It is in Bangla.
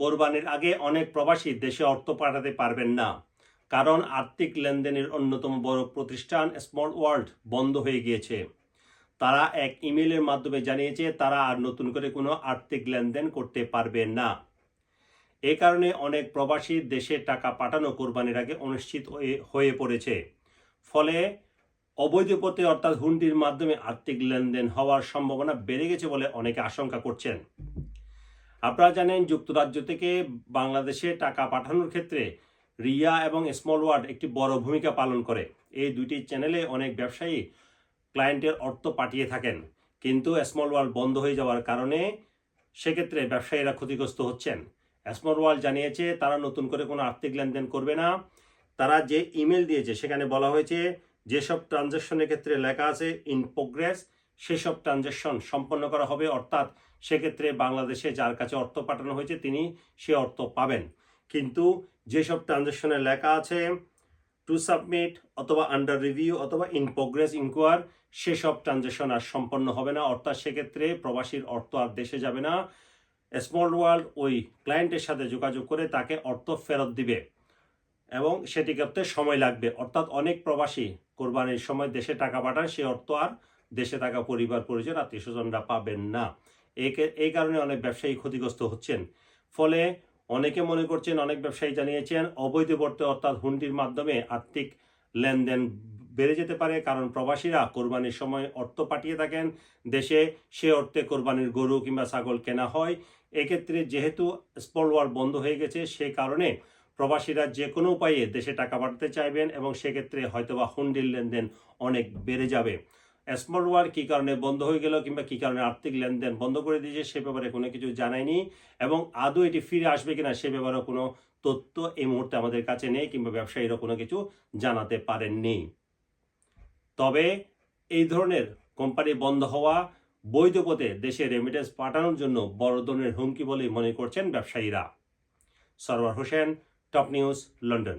কোরবানির আগে অনেক প্রবাসী দেশে অর্থ পাঠাতে পারবেন না। কারণ আর্থিক লেনদেনের অন্যতম বড় প্রতিষ্ঠান স্মল ওয়ার্ল্ড বন্ধ হয়ে গিয়েছে। তারা এক ইমেলের মাধ্যমে জানিয়েছে, তারা আর নতুন করে কোনো আর্থিক লেনদেন করতে পারবে না। এ কারণে অনেক প্রবাসী দেশে টাকা পাঠানো কোরবানির আগে অনিশ্চিত হয়ে- পড়েছে। ফলে অবৈধ পথে অর্থাৎ হুন্ডির মাধ্যমে আর্থিক লেনদেন হওয়ার সম্ভাবনা বেড়ে গেছে বলে অনেকে আশঙ্কা করছেন। আপনারা জানেন যুক্তরাজ্য থেকে বাংলাদেশে টাকা পাঠানোর ক্ষেত্রে রিয়া এবং স্মল ওয়ার্ড একটি বড় ভূমিকা পালন করে। এই দুটি চ্যানেলে অনেক ব্যবসায়ী ক্লায়েন্টের অর্থ পাঠিয়ে থাকেন। কিন্তু স্মল ওয়ার্ল্ড বন্ধ হয়ে যাওয়ার কারণে সেক্ষেত্রে ব্যবসায়ীরা ক্ষতিগ্রস্ত হচ্ছেন। স্মল ওয়ার্ল্ড জানিয়েছে, তারা নতুন করে কোনো আর্থিক লেনদেন করবে না। তারা যে ইমেল দিয়েছে, সেখানে বলা হয়েছে, যেসব ট্রানজ্যাকশনের ক্ষেত্রে লেখা আছে ইন প্রোগ্রেস সেসব ট্রানজ্যাকশন সম্পন্ন করা হবে। অর্থাৎ সেক্ষেত্রে বাংলাদেশে যার কাছে অর্থ পাঠানো হয়েছে, তিনি সে অর্থ পাবেন। কিন্তু যেসব ট্রানজ্যাকশনে লেখা আছে টু সাবমিট অথবা আন্ডার রিভিউ অথবা ইন প্রোগ্রেস ইনকোয়ার সেসব ট্রানজ্যাকশন আর সম্পন্ন হবে না। অর্থাৎ সেক্ষেত্রে প্রবাসীর অর্থ আর দেশে যাবে না। স্মল ওয়ার্ল্ড ওই ক্লায়েন্টের সাথে যোগাযোগ করে তাকে অর্থ ফেরত দিবে এবং সেটি করতে সময় লাগবে। অর্থাৎ অনেক প্রবাসী কোরবানির সময় দেশে টাকা পাঠান সে অর্থ আর দেশে থাকা পরিবার, পরিজন আত্মীয় স্বজনরা পাবেন না। এই কারণে অনেক ব্যবসায়ী ক্ষতিগ্রস্ত হচ্ছেন। ফলে অনেকে মনে করছেন, অনেক ব্যবসায়ী জানিয়েছেন অবৈধ বর্তে অর্থাৎ হুন্ডির মাধ্যমে আর্থিক লেনদেন বেড়ে যেতে পারে, কারণ প্রবাসীরা কোরবানির সময় অর্থ পাঠিয়ে থাকেন। দেশে সে অর্থে কোরবানির গরু কিংবা ছাগল কেনা হয়। এক্ষেত্রে যেহেতু স্পল ওয়ার বন্ধ হয়ে গেছে, সে কারণে প্রবাসীরা যে কোনো উপায়ে দেশে টাকা পাঠাতে চাইবেন এবং সেক্ষেত্রে হয়তোবা হুন্ডির লেনদেন অনেক বেড়ে যাবে। স্মল ওয়ার কী কারণে বন্ধ হয়ে গেল কিংবা কী কারণে আর্থিক লেনদেন বন্ধ করে দিয়েছে সে ব্যাপারে কোনো কিছু জানায়নি এবং আদৌ এটি ফিরে আসবে কিনা সে ব্যাপারে কোনো তথ্য এই মুহূর্তে আমাদের কাছে নেই কিংবা ব্যবসায়ীরা কোনো কিছু জানাতে পারেননি। তবে এই ধরনের কোম্পানি বন্ধ হওয়া বৈধ পথে দেশে রেমিটেন্স পাঠানোর জন্য বড় ধরনের হুমকি বলেই মনে করছেন ব্যবসায়ীরা। Sarwar Hossain top news London